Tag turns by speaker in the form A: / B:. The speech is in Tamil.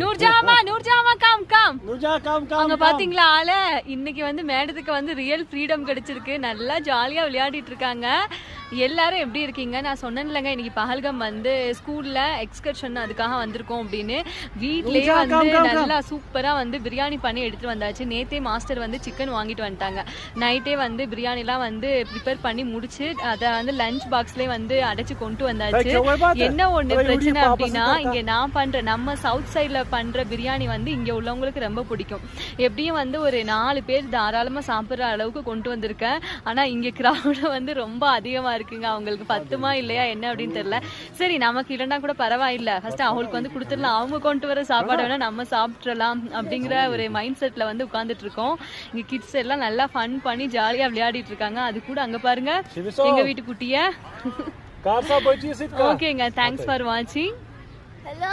A: Noorjama Noorjama come come.
B: Noorja come come
A: அங்க பாத்தீங்களா ஆள? இன்னைக்கு வந்து மேடத்துக்கு வந்து ரியல் ஃப்ரீடம் கிடைச்சிருக்கு. நல்லா ஜாலியா விளையாடிட்டு இருக்காங்க. எல்லாரும் எப்படி இருக்கீங்க? நான் சொன்னேன் இல்லைங்க இன்னைக்கு பஹல்கம் வந்து ஸ்கூல்ல எக்ஸ்கர்ஷன் அதுக்காக வந்திருக்கோம் அப்படின்னு. வீட்லயே வந்து நல்லா சூப்பரா வந்து பிரியாணி பண்ணி எடுத்துட்டு வந்தாச்சு. நேத்தே மாஸ்டர் வந்து சிக்கன் வாங்கிட்டு வந்துட்டாங்க. நைட்டே வந்து பிரியாணிலாம் வந்து ப்ரிப்பேர் பண்ணி முடிச்சு அதை வந்து லஞ்ச் பாக்ஸ்லயே வந்து அடைச்சு கொண்டு வந்தாச்சு. என்ன ஒண்ணு பிரச்சனை அப்படின்னா இங்க நான் பண்ற நம்ம சவுத் சைடுல பண்ற பிரியாணி வந்து இங்க உள்ளவங்களுக்கு ரொம்ப பிடிக்கும். எப்படியும் வந்து ஒரு நாலு பேர் தாராளமா சாப்பிடுற அளவுக்கு கொண்டு வந்திருக்கேன். ஆனா இங்க கிரௌட வந்து ரொம்ப அதிகமா இருக்குங்க? அவங்களுக்கு பத்துமா இல்லையா? என்ன அப்படின்னு தெரியல. சரி நமக்கு இல்லைன்னா கூட பரவாயில்ல. ஃபர்ஸ்ட் அவங்களுக்கு வந்து கொடுத்துடலாம். அவங்க கொண்டு வர சாப்பாடை வேணா நம்ம சாப்பிட்றலாம் அப்படிங்கிற ஒரு மைண்ட் செட்ல வந்து உட்கார்ந்துட்டு இருக்கோம். இங்க கிட்ஸ் எல்லாம் நல்லா ஃபன் பண்ணி ஜாலியா விளையாடிட்டு இருக்காங்க. அது கூட அங்க பாருங்க. எங்க வீட்டு குட்டிய. ஓகேங்க தேங்க்ஸ் ஃபார் வாட்சிங்
C: Hello.